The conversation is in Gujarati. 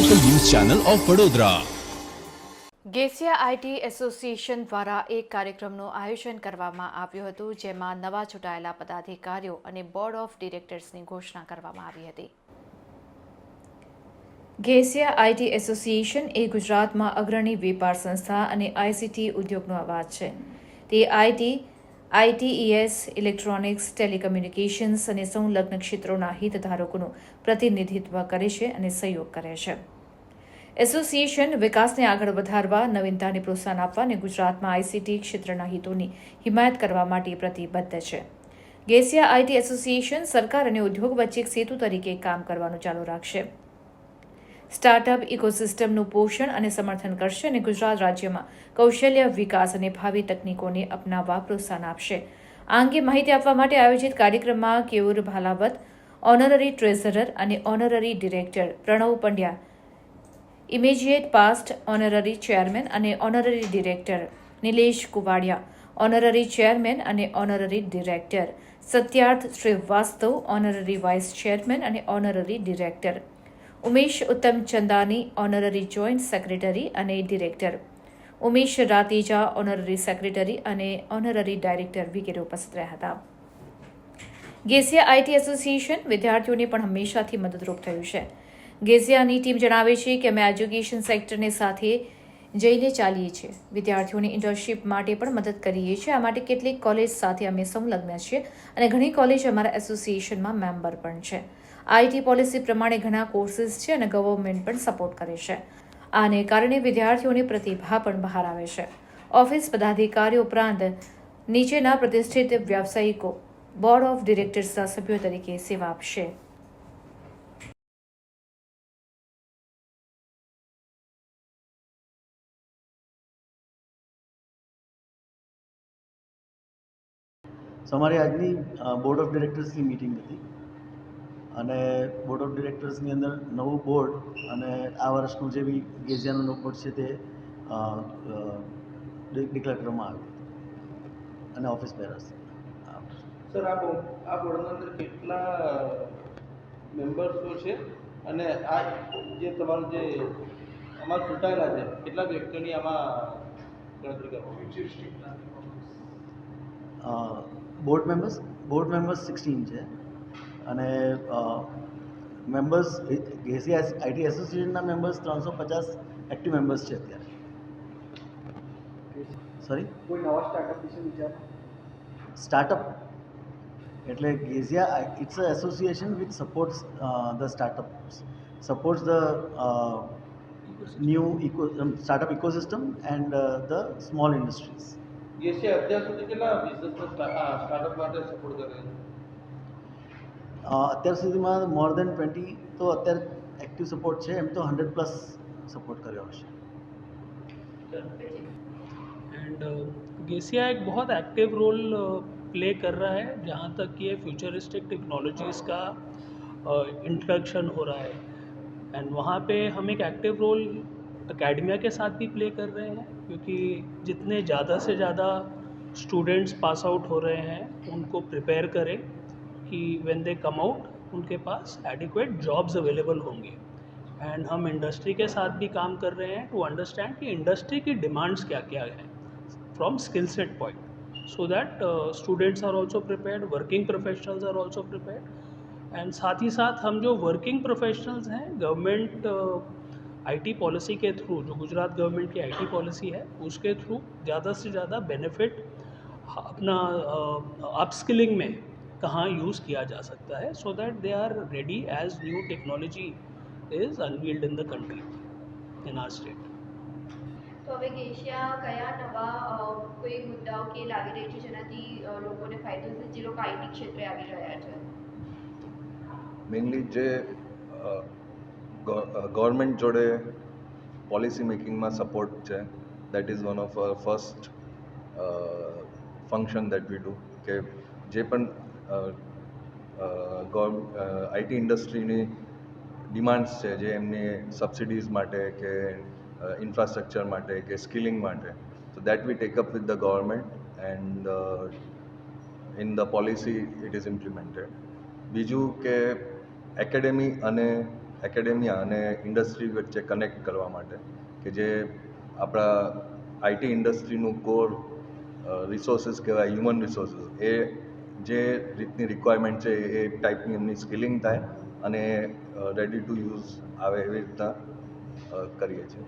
Channel of Vadodara GESIA IT association દ્વારા એક કાર્યક્રમનું આયોજન કરવામાં આવ્યું હતું, જેમાં નવા ચૂંટાયેલા પદાધિકારીઓ અને બોર્ડ ઓફ ડિરેક્ટર્સની ઘોષણા કરવામાં આવી હતી. ગેસિયા આઈટી એસોસિએશન એ ગુજરાતમાં અગ્રણી વેપાર સંસ્થા અને આઈસીટી ઉદ્યોગનો અવાજ છે. તે આઈટી આઈટીઈએસ ઇલેક્ટ્રોનિક્સ, ટેલિકમ્યુનિકેશન્સ અને સંલગ્ન ક્ષેત્રોના હિતધારકોનું પ્રતિનિધિત્વ કરે છે અને સહયોગ કરે છે. એસોસિએશન વિકાસને આગળ વધારવા, નવીનતાને પ્રોત્સાહન આપવા અને ગુજરાતમાં આઈસીટી ક્ષેત્રના હિતોની હિમાયત કરવા માટે પ્રતિબદ્ધ છે. ગેસિયા આઈટી એસોસિએશન સરકાર અને ઉદ્યોગ વચ્ચે એક સેતુ તરીકે કામ કરવાનું ચાલુ રાખશે. સ્ટાર્ટઅપ ઇકોસિસ્ટમનું પોષણ અને સમર્થન કરશે અને ગુજરાત રાજ્યમાં કૌશલ્ય વિકાસ અને ભાવિ તકનીકોને અપનાવવા પ્રોત્સાહન આપશે. આ અંગે માહિતી આપવા માટે આયોજિત કાર્યક્રમમાં કેયુર ભાલાવત, ઓનરરી ટ્રેઝરર અને honorary director Pranav Pandya immediate past honorary chairman અને honorary director Nilesh Kuvadiya honorary chairman અને honorary director Satyarth Shrivastava honorary vice chairman અને honorary director Umesh Uttam Chandani honorary joint secretary અને director Umesh Ratija honorary secretary અને ઓનરરી ડાયરેક્ટર વગેરે ઉપસ્થિત રહ્યા હતા. ગેસિયા આઈટી એસોસિએશન વિદ્યાર્થીઓને પણ હંમેશાથી મદદરૂપ થયું છે. ગેઝિયાની ટીમ જણાવે છે કે અમે એજ્યુકેશન સેક્ટરને સાથે જઈને ચાલીએ છીએ. વિદ્યાર્થીઓની ઇન્ટર્નશીપ માટે પણ મદદ કરીએ છીએ. આ માટે કેટલીક કોલેજ સાથે અમે સંલગ્ન છીએ અને ઘણી કોલેજ અમારા એસોસિએશનમાં મેમ્બર પણ છે. આઈટી પોલિસી પ્રમાણે ઘણા કોર્સીસ છે અને ગવર્મેન્ટ પણ સપોર્ટ કરે છે. આને કારણે વિદ્યાર્થીઓની પ્રતિભા પણ બહાર આવે છે. ઓફિસ પદાધિકારીઓ ઉપરાંત નીચેના પ્રતિષ્ઠિત વ્યાવસાયિકો, બોર્ડ ઓફ ડિરેક્ટર્સના સભ્યો તરીકે સેવા આપશે. સો અમારી આજની બોર્ડ ઓફ ડિરેક્ટર્સની મિટિંગ હતી. અને બોર્ડ ઓફ ડિરેક્ટર્સની અંદર નવું બોર્ડ અને આ વર્ષનું જે બી ગેઝિયાનું નવું બોર્ડ છે તે ડિક્લેર કરવામાં આવ્યું અને ઓફિસ બેરર્સ સર આ આ બોર્ડની અંદર કેટલા મેમ્બર્સો છે? અને આ જે તમારું જે આમાં ચૂંટાયેલા છે કેટલા વ્યક્તિઓની આમાં ગણતરી કરવામાં board members board members sixteen છે. અને મેમ્બર્સ ગેઝિયા આઈટી એસોસિએશનના મેમ્બર્સ ત્રણસો પચાસ એક્ટિવ મેમ્બર્સ છે અત્યારે. સોરી કોઈ નવા સ્ટાર્ટઅપ વિશે વિચાર? સ્ટાર્ટઅપ એટલે GESIA it's a association which supports the startups supports the new eco startup ecosystem and the small industries ગેસિયા અત્યાર સુધી કેટલા બિઝનેસને સ્ટાર્ટઅપ માટે સપોર્ટ કરે છે અત્યાર સુધીમાં મોર દેન ટ્વેન્ટી તો અત્યારે એક્ટિવ સપોર્ટ છે એમ તો હંડ્રેડ પ્લસ સપોર્ટ કર્યો હશે एंड गेसिया एक बहुत एक्टिव रोल प्ले कर रहा है जहाँ तक कि ये फ्यूचरिस्टिक टेक्नोलॉजीज़ का इंट्रोडक्शन हो रहा है एंड वहाँ पे हम एक एक्टिव रोल एकेडमिया के साथ भी प्ले कर रहे हैं, क्योंकि जितने ज़्यादा से ज़्यादा स्टूडेंट्स पास आउट हो रहे हैं, उनको प्रिपेयर करें कि व्हेन दे कम आउट उनके पास एडिक्वेट जॉब्स अवेलेबल होंगे। एंड हम इंडस्ट्री के साथ भी काम कर रहे हैं टू अंडरस्टैंड कि इंडस्ट्री की डिमांड्स क्या क्या हैं, from skill set point so that students are also prepared, working professionals are also prepared and साथ ही साथ हम जो वर्किंग प्रोफेशनल्स हैं गवर्नमेंट आईटी पॉलिसी के थ्रू जो गुजरात गवर्नमेंट की आईटी पॉलिसी है उसके थ्रू ज़्यादा से ज़्यादा बेनिफिट अपना अपस्किलिंग में कहाँ यूज़ किया जा सकता है so that they are ready as new technology is unveiled in the country in our state તો હવે એશિયા કયા નવા અ, કોઈ મુદ્દાઓ કે લાવી રહી છે જેનાથી અ, લોકોને ફાયદો થશે જે લોકો આઈટી ક્ષેત્રે આવી રહ્યા છે મેઇનલી જે ગવર્મેન્ટ જોડે પોલિસી મેકિંગમાં સપોર્ટ છે. That is one of first function that we do કે જે પણ આઈટી ઇન્ડસ્ટ્રીની ડિમાન્ડ્સ છે, જે એમની સબસિડીઝ માટે કે ઇન્ફ્રાસ્ટ્રક્ચર માટે કે સ્કિલિંગ માટે. તો that we take up with the government and in the policy it is implemented બીજું કે એકેડેમી અને એકેડેમિયા અને ઇન્ડસ્ટ્રી વચ્ચે કનેક્ટ કરવા માટે કે જે આપણા આઈટી ઇન્ડસ્ટ્રીનું કોર રિસોર્સિસ કહેવાય હ્યુમન રિસોર્સિસ એ જે રીતની રિક્વાયરમેન્ટ છે, એ ટાઈપની એમની સ્કિલિંગ થાય અને રેડી ટુ યુઝ આવે એવી રીતના કરીએ છીએ.